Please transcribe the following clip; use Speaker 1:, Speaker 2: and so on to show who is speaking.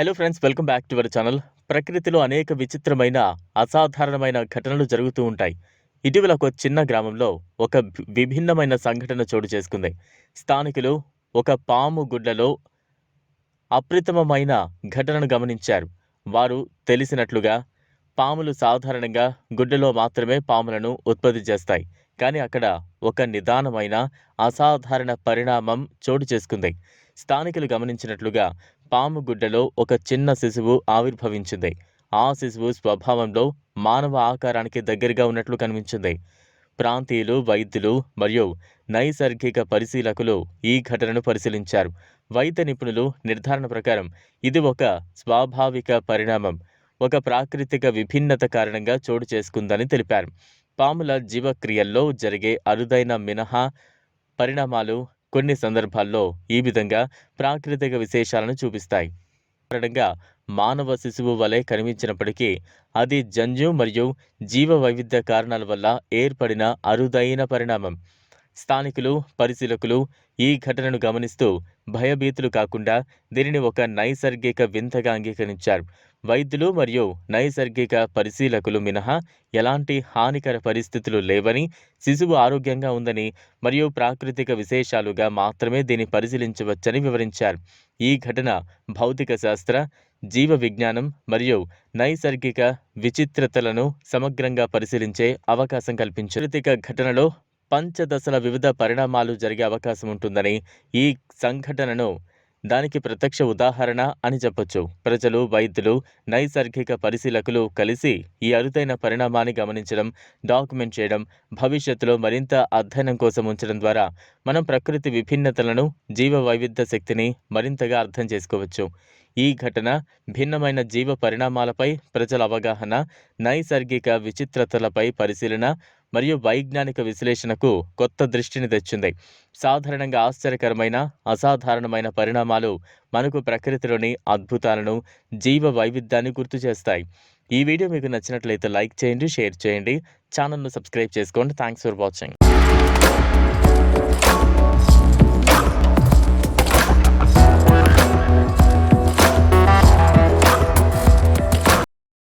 Speaker 1: Hello friends welcome back to our channel ప్రకృతిలో అనేక విచిత్రమైన అసాధారణమైన ఘటనలు జరుగుతూ ఉంటాయి. ఇటీవల ఒక చిన్న గ్రామంలో ఒక విభిన్నమైన సంఘటన చోటు చేసుకుంది. స్థానికులు ఒక పాము గుడ్లలో అప్రతిమమైన ఘటనను గమనించారు. వారు తెలిసినట్లుగా పాములు సాధారణంగా గుడ్డలో మాత్రమే పాములను ఉత్పత్తి చేస్తాయి. కానీ అక్కడ ఒక నిదానమైన అసాధారణ పరిణామం చోటు చేసుకుంది. స్థానికులు గమనించినట్లుగా పాము గుడ్డలో ఒక చిన్న శిశువు ఆవిర్భవించింది. ఆ శిశువు స్వభావంలో మానవ ఆకారానికి దగ్గరగా ఉన్నట్లు కనిపించింది. ప్రాంతీయులు వైద్యులు మరియు నైసర్గిక పరిశీలకులు ఈ ఘటనను పరిశీలించారు. వైద్య నిపుణులు నిర్ధారణ ప్రకారం ఇది ఒక స్వాభావిక పరిణామం ఒక ప్రాకృతిక విభిన్నత కారణంగా చోటు చేసుకుందని తెలిపారు. పాముల జీవక్రియల్లో జరిగే అరుదైన మినహా పరిణామాలు కొన్ని సందర్భాల్లో ఈ విధంగా ప్రాకృతిక విశేషాలను చూపిస్తాయి. కారణంగా మానవ శిశువు వలె కనిపించినప్పటికీ అది జన్యు మరియు జీవ వైవిధ్య కారణాల వల్ల ఏర్పడిన అరుదైన పరిణామం. స్థానికులు పరిశీలకులు ఈ ఘటనను గమనిస్తూ భయభీతులు కాకుండా దీనిని ఒక నైసర్గిక వింతగా అంగీకరించారు. వైద్యులు మరియు నైసర్గిక పరిశీలకులు మినహా ఎలాంటి హానికర పరిస్థితులు లేవని శిశువు ఆరోగ్యంగా ఉందని మరియు ప్రాకృతిక విశేషాలుగా మాత్రమే దీన్ని పరిశీలించవచ్చని వివరించారు. ఈ ఘటన భౌతిక శాస్త్ర జీవ విజ్ఞానం మరియు నైసర్గిక విచిత్రతలను సమగ్రంగా పరిశీలించే అవకాశం కల్పించారు ఘటనలో పంచదశల వివిధ పరిణామాలు జరిగే అవకాశం ఉంటుందని ఈ సంఘటనను దానికి ప్రత్యక్ష ఉదాహరణ అని చెప్పొచ్చు. ప్రజలు వైద్యులు నైసర్గిక పరిశీలకులు కలిసి ఈ అరుదైన పరిణామాన్ని గమనించడం డాక్యుమెంట్ చేయడం భవిష్యత్తులో మరింత అధ్యయనం కోసం ఉంచడం ద్వారా మనం ప్రకృతి విభిన్నతలను జీవ వైవిధ్య శక్తిని మరింతగా అర్థం చేసుకోవచ్చు. ఈ ఘటన భిన్నమైన జీవ పరిణామాలపై ప్రజల అవగాహన నైసర్గిక విచిత్రతలపై పరిశీలన మరియు వైజ్ఞానిక విశ్లేషణకు కొత్త దృష్టిని తెచ్చింది. సాధారణంగా ఆశ్చర్యకరమైన అసాధారణమైన పరిణామాలు మనకు ప్రకృతిలోని అద్భుతాలను జీవ వైవిధ్యాన్ని గుర్తు చేస్తాయి. ఈ వీడియో మీకు నచ్చినట్లయితే లైక్ చేయండి షేర్ చేయండి. ఛానల్ను సబ్స్క్రైబ్ చేసుకోండి. Thanks for watching.